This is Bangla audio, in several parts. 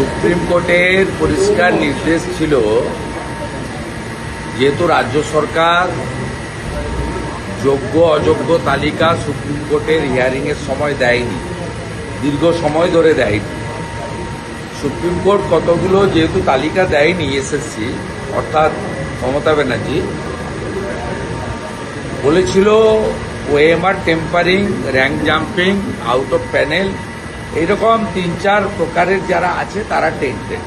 সুপ্রিম কোর্টের পরিষ্কার নির্দেশ ছিল যেহেতু রাজ্য সরকার যোগ্য, অযোগ্য তালিকা সুপ্রিম কোর্টের হিয়ারিং এর সময় দেয়নি, দীর্ঘ সময় ধরে দেয়নি। সুপ্রিম কোর্ট কতগুলো যেহেতু তালিকা দেয়নি এসএসসি, অর্থাৎ মমতা ব্যানার্জি, বলেছিল OMR tampering, rank jumping out of panel এইরকম তিন, চার প্রকারের যারা আছে, তারা টেন্টেড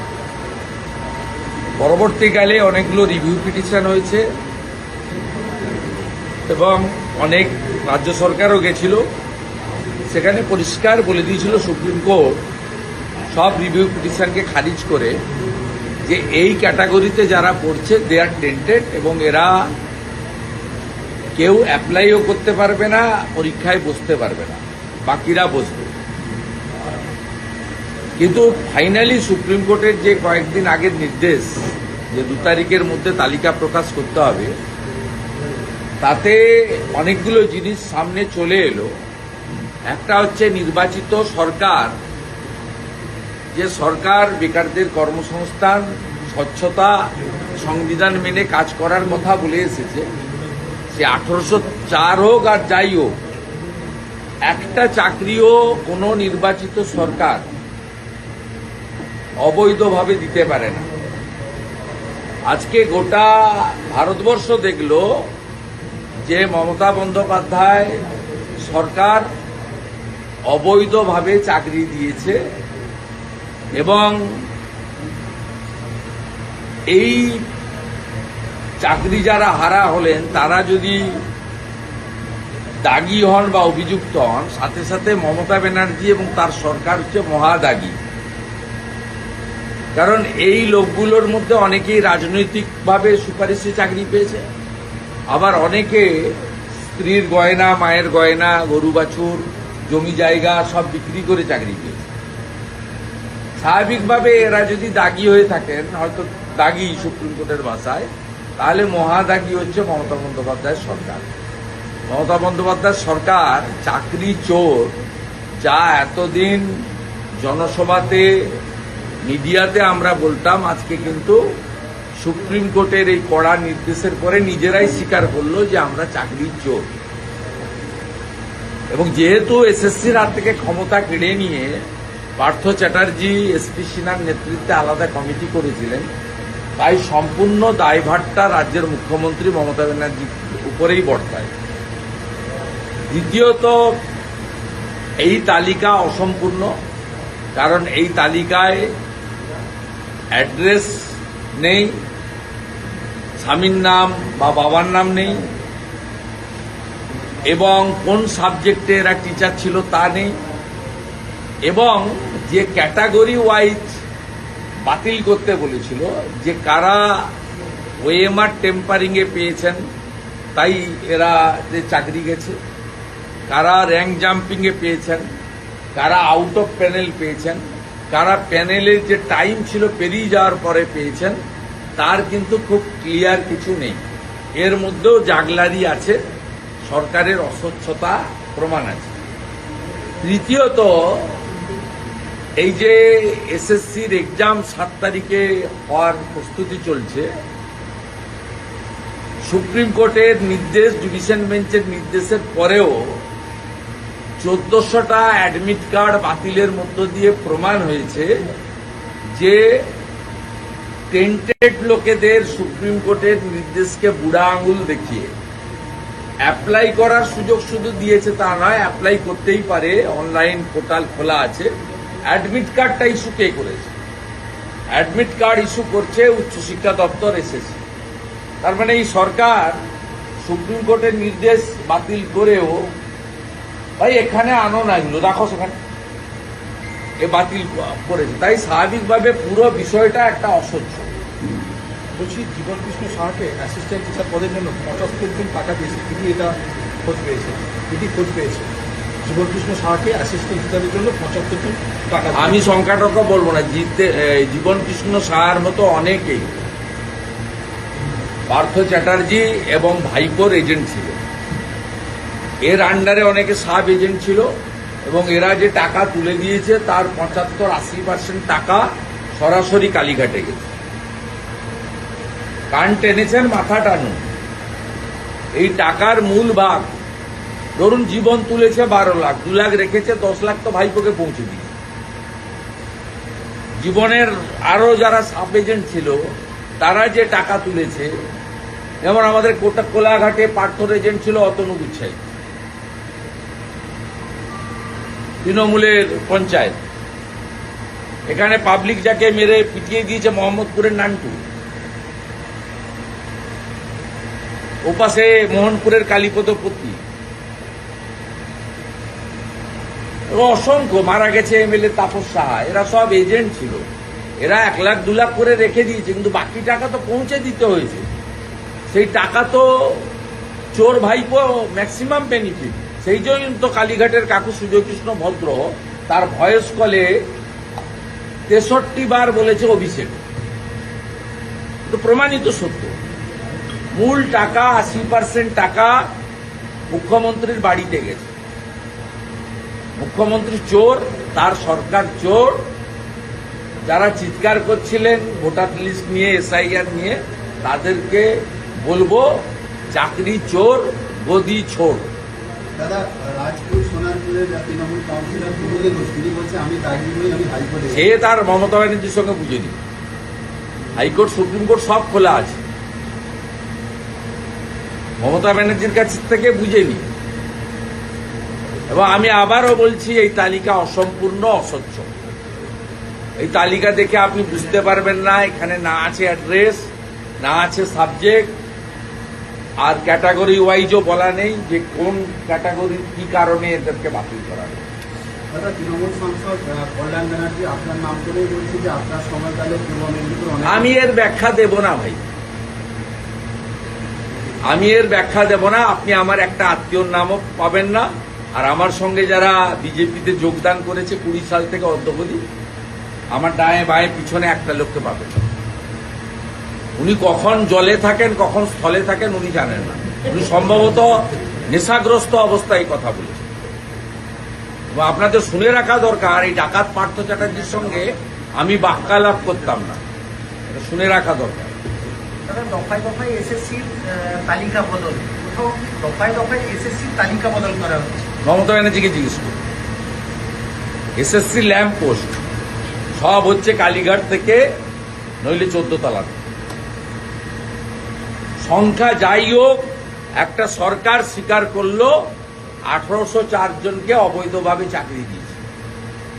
পরবর্তীকালে অনেকগুলো রিভিউ পিটিশন হয়েছে এবং অনেক রাজ্য সরকারও গেছিল। সেখানে পরিষ্কার বলে দিয়েছিল সুপ্রিম কোর্ট, সব রিভিউ পিটিশনকে খারিজ করে যে এই ক্যাটাগরিতে যারা পড়ছে দে আর টেন্টেড এবং এরা কেউ অ্যাপ্লাইও করতে পারবে না, পরীক্ষায় বসতে পারবে না। বাকিরা বসবে। কিন্তু ফাইনালি সুপ্রিম কোর্টের যে কয়েকদিন আগের নির্দেশ, যে দু তারিখের মধ্যে তালিকা প্রকাশ করতে হবে, তাতে অনেকগুলো জিনিস সামনে চলে এলো। একটা হচ্ছে নির্বাচিত সরকার, যে সরকার বেকারদের কর্মসংস্থান, স্বচ্ছতা, সংবিধান মেনে কাজ করার কথা বলে এসেছে। সে আঠারোশো চার হোক আর যাই হোক, একটা চাকরিও কোনো নির্বাচিত সরকার অবৈধভাবে দিতে পারে না। আজকে গোটা ভারতবর্ষ দেখল যে মমতা বন্দ্যোপাধ্যায় সরকার অবৈধভাবে চাকরি দিয়েছে এবং এই চাকরি যারা হারা হলেন, তারা যদি দাগি হন বা অভিযুক্ত হন, সাথে সাথে মমতা ব্যানার্জি এবং তার সরকার হচ্ছে মহাদাগী। কারণ এই লোকগুলোর মধ্যে অনেকেই রাজনৈতিকভাবে সুপারিশে চাকরি পেয়েছে। আবার অনেকে স্ত্রীর গয়না, মায়ের গয়না, গরু, বাছুর, জমি জায়গা সব বিক্রি করে চাকরি পেয়েছে। স্বাভাবিকভাবে এরা যদি দাগি হয়ে থাকেন, হয়তো দাগি সুপ্রিম কোর্টের ভাষায়, তাহলে মহাদাগি হচ্ছে মমতা বন্দ্যোপাধ্যায়ের সরকার। মমতা বন্দ্যোপাধ্যায়ের সরকার চাকরি চোর, যা এতদিন জনসভাতে মিডিয়াতে আমরা বলতাম, আজকে কিন্তু সুপ্রিম কোর্টের এই কড়া নির্দেশের পরে নিজেরাই স্বীকার করল যে আমরা চাকরির চোর এবং যেহেতু এসএসসির হাত থেকে ক্ষমতা কেড়ে নিয়ে পার্থ চ্যাটার্জি এসপি সিনহার নেতৃত্বে আলাদা কমিটি করেছিলেন, তাই সম্পূর্ণ দায়ভারটা রাজ্যের মুখ্যমন্ত্রী মমতা ব্যানার্জির উপরেই বর্তায়। দ্বিতীয়ত, এই তালিকা অসম্পূর্ণ, কারণ এই তালিকায় অ্যাড্রেস নেই, স্বামীর নাম বা বাবার নাম নেই, এবং কোন সাবজেক্টে এরা টিচার ছিল তা নেই, এবং যে ক্যাটাগরি ওয়াইজ বাতিল করতে বলেছিল, যে কারা ওএমআর টেম্পারিং এ পেয়েছেন, তাই এরা যে চাকরি গেছে, কারা র্যাঙ্ক জাম্পিং এ পেয়েছেন, কারা আউট অফ প্যানেল পেয়েছেন কারা প্যানেলের যে টাইম ছিল পেরিয়ে যাওয়ার পরে পেয়েছেন, তার কিন্তু খুব ক্লিয়ার কিছু নেই। এর মধ্যেও জাগলারি আছে, সরকারের অস্বচ্ছতা প্রমাণ আছে। তৃতীয়ত, এই যে এসএসসির এক্সাম সাত তারিখে হওয়ার প্রস্তুতি চলছে, সুপ্রিম কোর্টের নির্দেশ ডিভিশন বেঞ্চের নির্দেশের পরেও চোদ্দশোটা অ্যাডমিট কার্ড বাতিলের মধ্য দিয়ে প্রমাণ হয়েছে যে টেন্টেড লোকেদের সুপ্রিম কোর্টের নির্দেশকে বুড়া আঙুল দেখিয়ে অ্যাপ্লাই করার সুযোগ শুধু দিয়েছে তা নয় অ্যাপ্লাই করতেই পারে। অনলাইন পোর্টাল খোলা আছে। অ্যাডমিট কার্ডটা ইস্যু কে করেছে? অ্যাডমিট কার্ড ইস্যু করছে উচ্চশিক্ষা দপ্তর এসেছে তার মানে এই সরকার সুপ্রিম কোর্টের নির্দেশ বাতিল করেও ভাই এখানে আনো না এগুলো রাখো সেখানে। এ বাতিল করেছে। তাই স্বাভাবিকভাবে পুরো বিষয়টা একটা অসহ্য। বলছি জীবন কৃষ্ণ সাহাকে অ্যাসিস্ট্যান্ট টিচার পদের জন্য পঁচাত্তর জন টাকা দিয়েছে। তিনি এটা খোঁজ পেয়েছে। এটি খোঁজ পেয়েছে। জীবন কৃষ্ণ সাহাকে অ্যাসিস্ট্যান্ট টিচারের জন্য পঁচাত্তর টাকা আমি সংখ্যাটক বলব না। জিতে এ, জীবন কৃষ্ণ সাহার মতো অনেকেই পার্থ চ্যাটার্জি এবং ভাইপোর এজেন্ট ছিল এর আন্ডারে অনেকে সাব এজেন্ট ছিল এবং এরা যে টাকা তুলে দিয়েছে তার পঁচাত্তর আশি পার্সেন্ট টাকা সরাসরি কালীঘাটে গেছে। কান টেনেছেন, মাথা টানুন। এই টাকার মূল ভাগ, ধরুন জীবন তুলেছে বারো লাখ, দু লাখ রেখেছে, দশ লাখ তো ভাইপোকে পৌঁছে দিয়েছে। জীবনের আরও যারা সাব এজেন্ট ছিল, তারা যে টাকা তুলেছে, যেমন আমাদের কোটা কোলাঘাটে পার্থর এজেন্ট ছিল অতনু গুচ্ছাই। তৃণমূলের পঞ্চায়েত। এখানে পাবলিক যাকে মেরে পিটিয়ে দিয়েছে মোহাম্মদপুরের নান্টু। ওপাশে মোহনপুরের কালীপদপতি এবং অসংখ্য মারা গেছে এমএলএ তাপস সাহা। এরা সব এজেন্ট ছিল। এরা এক লাখ, দু লাখ করে রেখে দিয়েছে, কিন্তু বাকি টাকা তো পৌঁছে দিতে হয়েছে। সেই টাকা তো চোর ভাইপো ম্যাক্সিমাম বেনিফিট সেই জন্য তো কালীঘাটের কাকু সুজয়কৃষ্ণ ভদ্র, তার ভয়েস কলে তেষট্টি বার বলেছে অভিষেক। তো প্রমাণিত সত্য, মূল টাকা আশি পার্সেন্ট টাকা মুখ্যমন্ত্রীর বাড়িতে গেছে। মুখ্যমন্ত্রী চোর, তার সরকার চোর। যারা চিৎকার করছিলেন, ভোটার লিস্ট নিয়ে, এসআইআর নিয়ে, তাদেরকে বলব, চাকরি চোর, গদি ছোড় আমি সে তার মমতা ব্যানার্জির সঙ্গে বুঝে হাইকোর্ট, সুপ্রিম কোর্ট সব খোলা আছে। মমতা ব্যানার্জির কাছ থেকে বুঝে নি এবং আমি আবারও বলছি, এই তালিকা অসম্পূর্ণ অস্বচ্ছ এই তালিকা দেখে আপনি বুঝতে পারবেন না, এখানে না আছে অ্যাড্রেস, না আছে সাবজেক্ট আর ক্যাটাগরি ওয়াইজও বলা নেই যে কোন ক্যাটাগরির কি কারণে এদেরকে বাতিল করা হবে আমি এর ব্যাখ্যা দেব না ভাই। আমি এর ব্যাখ্যা দেব না আপনি আমার একটা আত্মীয়র নামও পাবেন না। আর আমার সঙ্গে যারা বিজেপিতে যোগদান করেছে কুড়ি সাল থেকে অদ্যবধি আমার ডায়ে বায়ে পিছনে একটা লোককে পাবেন না। উনি কখন জলে থাকেন কখন স্থলে থাকেন উনি জানেন না। উনি সম্ভবত নেশাগ্রস্ত অবস্থায় কথা বলেছেন। এবং আপনাদের শুনে রাখা দরকার এই ডাকাত পার্থ চ্যাটার্জির সঙ্গে আমি বাক্যালাপ করতাম না। এটা শুনে রাখা দরকার। দফায় দফায় এসএসসির তালিকা বদল। কোথাও দফায় দফায় এসএসসির তালিকা বদল করা হচ্ছে। মমতা ব্যানার্জিকে জিজ্ঞেস করুন। এসএসসি ল্যাম্প পোস্ট সব হচ্ছে কালীঘাট থেকে নইলে চোদ্দ তলা থেকে। সংখ্যা যাই হোক, একটা সরকার স্বীকার করল, আঠারোশো জনকে অবৈধভাবে চাকরি দিয়েছে।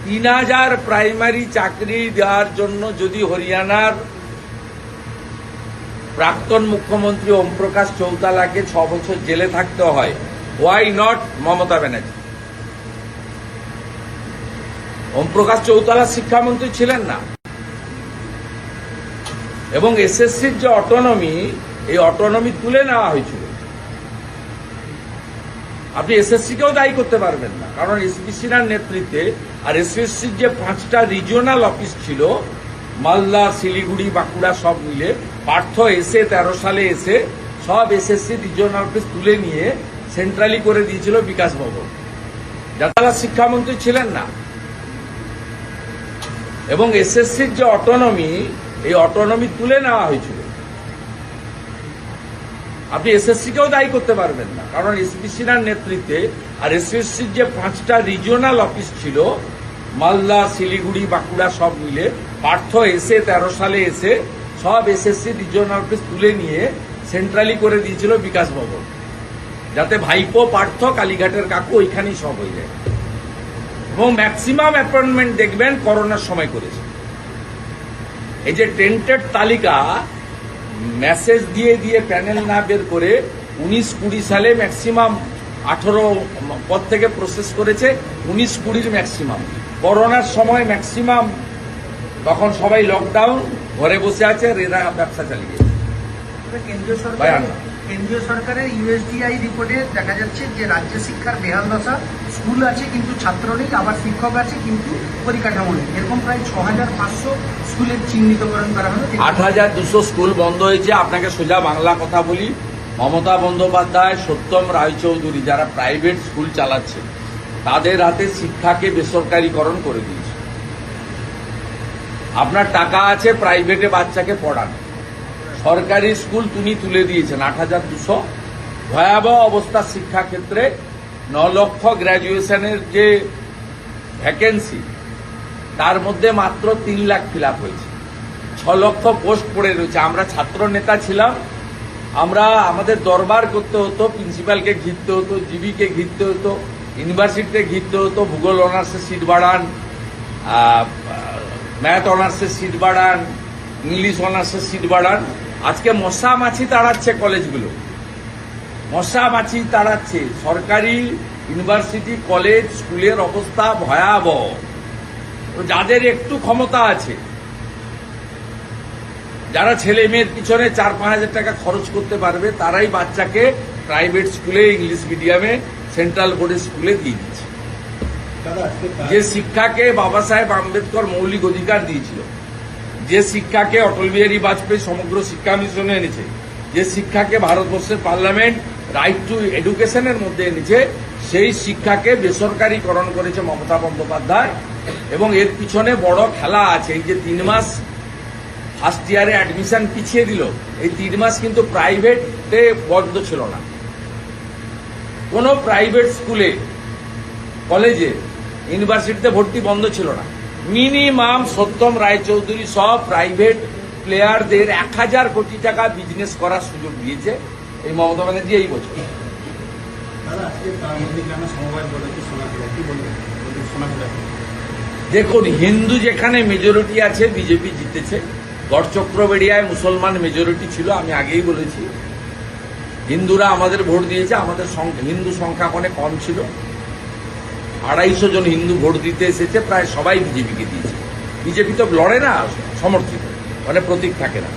তিন হাজার প্রাইমারি চাকরি দেওয়ার জন্য যদি হরিয়ানার প্রাক্তন মুখ্যমন্ত্রী ওম প্রকাশ চৌতালাকে ছ বছর জেলে থাকতে হয় ওয়াই নট মমতা ব্যানার্জি? ওম প্রকাশ চৌতালা শিক্ষামন্ত্রী ছিলেন না। এবং এসএসসির যে অটোনমি এই অটোনমি তুলে নেওয়া হয়েছিল। আপনি এসএসসিকেও দায়ী করতে পারবেন না, কারণ এসপিসির নেতৃত্বে আর এসএসসির যে পাঁচটা রিজিওনাল অফিস ছিল, মালদা, শিলিগুড়ি, বাঁকুড়া সব মিলে, পার্থ এসে, তেরো সালে এসে সব এসএসসি রিজিওনাল অফিস তুলে নিয়ে সেন্ট্রালি করে দিয়েছিল বিকাশ ভবন। যারা শিক্ষামন্ত্রী ছিলেন না, এবং এসএসসির যে অটোনমি এই অটোনমি তুলে নেওয়া হয়েছিল। আপনি এসএসসিকেও দায়ী করতে পারবেন না। কারণ এসপিসির নেতৃত্বে আর এসএসসির যে পাঁচটা রিজিওনাল অফিস ছিল, মালদা, শিলিগুড়ি, বাঁকুড়া সব মিলে, পার্থ এসে, তেরো সালে এসে সব এসএসসি রিজিওনাল অফিস তুলে নিয়ে সেন্ট্রালি করে দিয়েছিল বিকাশ ভবন। যাতে ভাইপো, পার্থ, কালীঘাটের কাকু ওইখানেই সব হয়ে যায়। এবং ম্যাক্সিমাম অ্যাপয়েন্টমেন্ট দেখবেন করোনার সময় করেছে। এই যে টেন্টেড তালিকা মেসেজ দিয়ে দিয়ে প্যানেল না বের করে উনিশ কুড়ি সালে ম্যাক্সিমাম আঠারো পদ থেকে প্রসেস করেছে উনিশ কুড়ির ম্যাক্সিমাম করোনার সময় ম্যাক্সিমাম তখন সবাই লকডাউন ঘরে বসে আছে আর এরা ব্যবসা চালিয়ে কেন্দ্রীয় সরকার। কেন্দ্রীয় সরকারের ইউএসডিআই রিপোর্টে দেখা যাচ্ছে যে রাজ্য শিক্ষার বেহাল দশা, স্কুল আছে কিন্তু ছাত্র নেই আবার শিক্ষক আছে কিন্তু পরিকাঠামো নেই। এরকম প্রায় ছ হাজার পাঁচশো স্কুলের চিহ্নিতকরণ করা হলো। আট হাজার দুশো স্কুল বন্ধ হয়েছে। আপনাকে সোজা বাংলা কথা বলি। মমতা বন্দ্যোপাধ্যায়, সত্যম রায়চৌধুরী যারা প্রাইভেট স্কুল চালাচ্ছে, তাদের হাতে শিক্ষাকে বেসরকারীকরণ করে দিয়েছে। আপনার টাকা আছে, প্রাইভেটে বাচ্চাকে পড়ান। সরকারি স্কুল তিনি তুলে দিয়েছেন, আট হাজার দুশো। ভয়াবহ অবস্থা শিক্ষাক্ষেত্রে ন লক্ষ গ্র্যাজুয়েশনের যে ভ্যাকেন্সি তার মধ্যে মাত্র তিন লাখ ফিল হয়েছে। ছ লক্ষ পোস্ট পড়ে রয়েছে। আমরা ছাত্র নেতা ছিলাম। আমরা, আমাদের দরবার করতে হতো প্রিন্সিপালকে ঘিরতে হতো জিবিকে ঘিরতে হতো ইউনিভার্সিটিতে ঘিরতে হতো, ভূগোল অনার্সের সিট বাড়ান ম্যাথ অনার্সের সিট বাড়ান ইংলিশ অনার্সের সিট বাড়ান। আজকে মশা মাছি তাড়াচ্ছে কলেজগুলো। মশা মাছি তাড়াচ্ছে। সরকারি ইউনিভার্সিটি কলেজ স্কুলের অবস্থা ভয়াবহ। যাদের একটু ক্ষমতা আছে যারা ছেলে মেয়ের পিছনে চার পাঁচ হাজার টাকা খরচ করতে পারবে তারাই বাচ্চাকে প্রাইভেট স্কুলে ইংলিশ মিডিয়ামে সেন্ট্রাল বোর্ডের স্কুলে দিয়ে দিচ্ছে। যে শিক্ষাকে বাবা সাহেব আম্বেদকর মৌলিক অধিকার দিয়েছিল। যে শিক্ষাকে অটল বিহারী বাজপেয়ী সমগ্র শিক্ষা মিশনে এনেছে, যে শিক্ষাকে ভারতবর্ষের পার্লামেন্ট রাইট টু এডুকেশনের মধ্যে এনেছে, সেই শিক্ষাকে বেসরকারীকরণ করেছে মমতা বন্দ্যোপাধ্যায়। এবং এর পিছনে বড় খেলা আছে, এই যে তিন মাস ফার্স্ট ইয়ারে অ্যাডমিশন পিছিয়ে দিল, এই তিন মাস কিন্তু প্রাইভেটে বন্ধ ছিল না। কোনো প্রাইভেট স্কুলে কলেজে ইউনিভার্সিটিতে ভর্তি বন্ধ ছিল না। মিনিমাম সত্যম রায়চৌধুরী সব প্রাইভেট প্লেয়ারদের এক হাজার কোটি টাকা বিজনেস করার সুযোগ দিয়েছে এই মমতা ব্যানার্জি এই বছর। দেখুন হিন্দু যেখানে মেজরিটি আছে বিজেপি জিতেছে। গড়চক্রবেড়িয়ায় মুসলমান মেজরিটি ছিল আমি আগেই বলেছি। হিন্দুরা আমাদের ভোট দিয়েছে আমাদের হিন্দু সংখ্যা অনেক কম ছিল। আড়াইশো জন হিন্দু ভোট দিতে এসেছে, প্রায় সবাই বিজেপিকে দিয়েছে। বিজেপি তো লড়ে না, সমর্থিত। মানে প্রতীক থাকে না।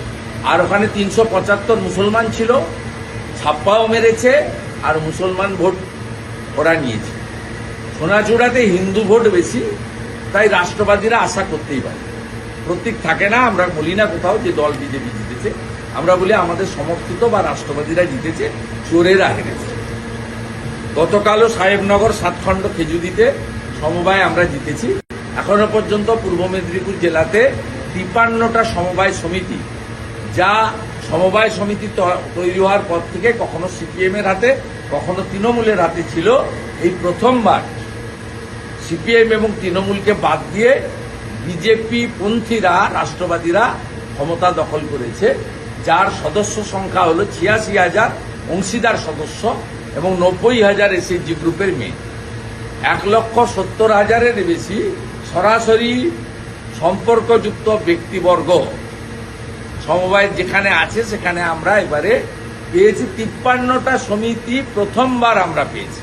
আর ওখানে তিনশো পঁচাত্তর মুসলমান ছিল, ছাপ্পাও মেরেছে, আর মুসলমান ভোট ওরা নিয়েছে। সোনাচূড়াতে হিন্দু ভোট বেশি, তাই রাষ্ট্রবাদীরা আশা করতেই পারে। প্রতীক থাকে না, আমরা বলি না কোথাও যে দল বিজেপি জিতেছে। আমরা বলি আমাদের সমর্থিত বা রাষ্ট্রবাদীরা জিতেছে, চোরেরা হেরেছে। গতকালও সাহেবনগর সাতখণ্ড খেজুরিতে সমবায় আমরা জিতেছি। এখনও পর্যন্ত পূর্ব মেদিনীপুর জেলাতে তিপ্পান্নটা সমবায় সমিতি, যা সমবায় সমিতি তৈরি হওয়ার পর থেকে কখনো সিপিএম এর হাতে, কখনো তৃণমূলের হাতে ছিল। এই প্রথমবার সিপিএম এবং তৃণমূলকে বাদ দিয়ে বিজেপি পন্থীরা, রাষ্ট্রবাদীরা ক্ষমতা দখল করেছে। যার সদস্য সংখ্যা হলো ছিয়াশি হাজার অংশীদার সদস্য। এবং নব্বই হাজার এসএইচজি গ্রুপের মেয়ে। এক লক্ষ সত্তর হাজারের বেশি সরাসরি সম্পর্কযুক্ত ব্যক্তিবর্গ। সমবায় যেখানে আছে, সেখানে আমরা এবারে পেয়েছি। তিপ্পান্নটা সমিতি প্রথমবার আমরা পেয়েছি।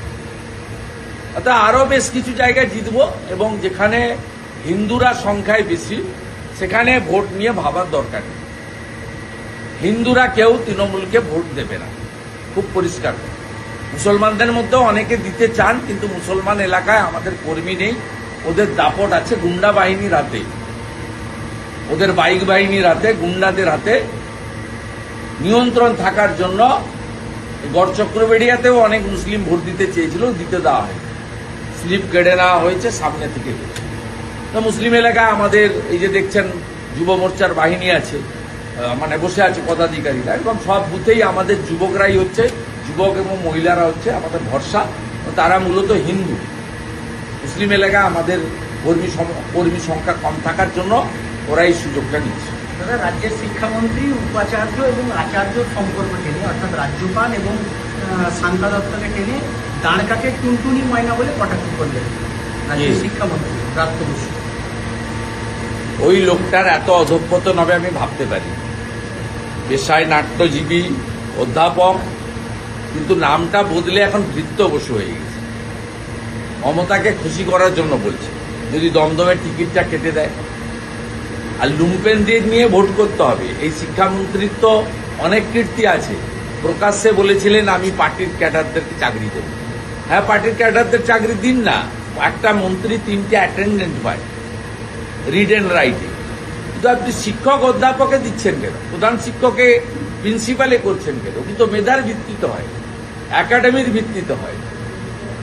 অর্থাৎ আরও বেশ কিছু জায়গায় জিতব এবং যেখানে হিন্দুরা সংখ্যায় বেশি, সেখানে ভোট নিয়ে ভাবার দরকার নেই। হিন্দুরা কেউ তৃণমূলকে ভোট দেবে না। খুব পরিষ্কার মুসলমানদের মধ্যেও অনেকে দিতে চান, কিন্তু মুসলমান এলাকায় আমাদের কর্মী নেই। ওদের দাপট আছে গুন্ডা বাহিনীর হাতে। ওদের বাইক বাহিনীর হাতে, গুন্ডাদের হাতে। নিয়ন্ত্রণ থাকার জন্য গড় চক্রবেড়িয়াতেও অনেক মুসলিম ভোট দিতে চেয়েছিল, দিতে দেওয়া হয় স্লিপ কেড়ে নেওয়া হয়েছে সামনে থেকে। তো মুসলিম এলাকায় আমাদের এই যে দেখছেন, যুব মোর্চার বাহিনী আছে মানে বসে আছে পদাধিকারীরা, এবং সব বুথেই আমাদের যুবকরাই হচ্ছে। যুবক এবং মহিলারা হচ্ছে আমাদের ভরসা। তারা মূলত হিন্দু। মুসলিম এলাকা আমাদের কর্মী কর্মী সংখ্যা কম থাকার জন্য ওরা এই সুযোগটা নিচ্ছে দাদা রাজ্যের শিক্ষামন্ত্রী উপাচার্য এবং আচার্য সম্পর্ক টেনে অর্থাৎ রাজ্যপাল এবং শান্তা দত্তকে টেনে দাঁড়কাকে টুনটুনি ময়না বলে কটাক্ষ করলেন রাজ্যের। শিক্ষামন্ত্রী ব্রাত্য বসু। ওই লোকটার এত অধঃপতন হবে আমি ভাবতে পারি পেশায় নাট্যজীবী অধ্যাপক কিন্তু নামটা বদলে এখন বৃত্ত বসু হয়ে গেছে। মমতাকে খুশি করার জন্য বলছে, যদি দমদমের টিকিটটা কেটে দেয়। আর লুম্পেনদের নিয়ে ভোট করতে হবে। এই শিক্ষামন্ত্রীর তো অনেক কীর্তি আছে। প্রকাশ্যে বলেছিলেন, আমি পার্টির ক্যাডারদেরকে চাকরি দেব। হ্যাঁ পার্টির ক্যাডারদের চাকরি দিন না। একটা মন্ত্রী, তিনটে অ্যাটেন্ডেন্ট পায় রিড অ্যান্ড রাইটিং কিন্তু আপনি শিক্ষক অধ্যাপকে দিচ্ছেন কেন? প্রধান শিক্ষকে, প্রিন্সিপালে করছেন কেন? কিন্তু মেধার ভিত্তিতে হয়। একাডেমির ভিত্তিতে হয়,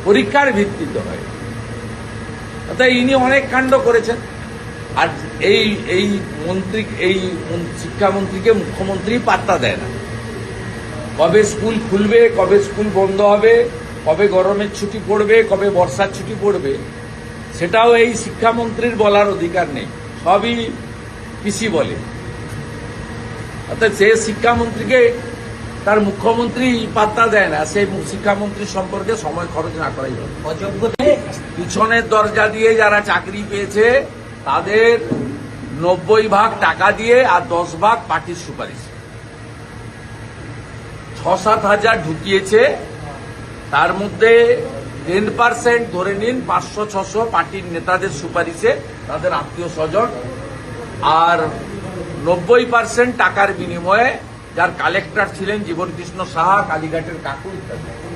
পরীক্ষার ভিত্তিতে হয়। অর্থাৎ ইনি অনেক কাণ্ড করেছেন। আর এই এই মন্ত্রী, এই শিক্ষামন্ত্রীকে মুখ্যমন্ত্রী পাত্তা দেয় না। কবে স্কুল খুলবে, কবে স্কুল বন্ধ হবে, কবে গরমের ছুটি পড়বে, কবে বর্ষার ছুটি পড়বে, সেটাও এই শিক্ষামন্ত্রীর বলার অধিকার নেই। সবই পিসি বলে। অর্থাৎ সে শিক্ষামন্ত্রীকে তার মুখ্যমন্ত্রী পাত্তা দেয় না। সেই শিক্ষামন্ত্রী সম্পর্কে সময় খরচ না করাই অযোগ্যতে? পিছনের দরজা দিয়ে যারা চাকরি পেয়েছে তাদের নব্বই ভাগ টাকা দিয়ে আর দশ ভাগ পার্টির সুপারিশ। ছ সাত হাজার ঢুকিয়েছে। তার মধ্যে টেন পার্সেন্ট ধরে নিন পাঁচশো ছশো পার্টির নেতাদের সুপারিশে তাদের আত্মীয় স্বজন। আর নব্বই পার্সেন্ট টাকার বিনিময়ে যার কালেক্টর ছিলেন জীবনকৃষ্ণ সাহা কালীঘাটের কাকু ইত্যাদি।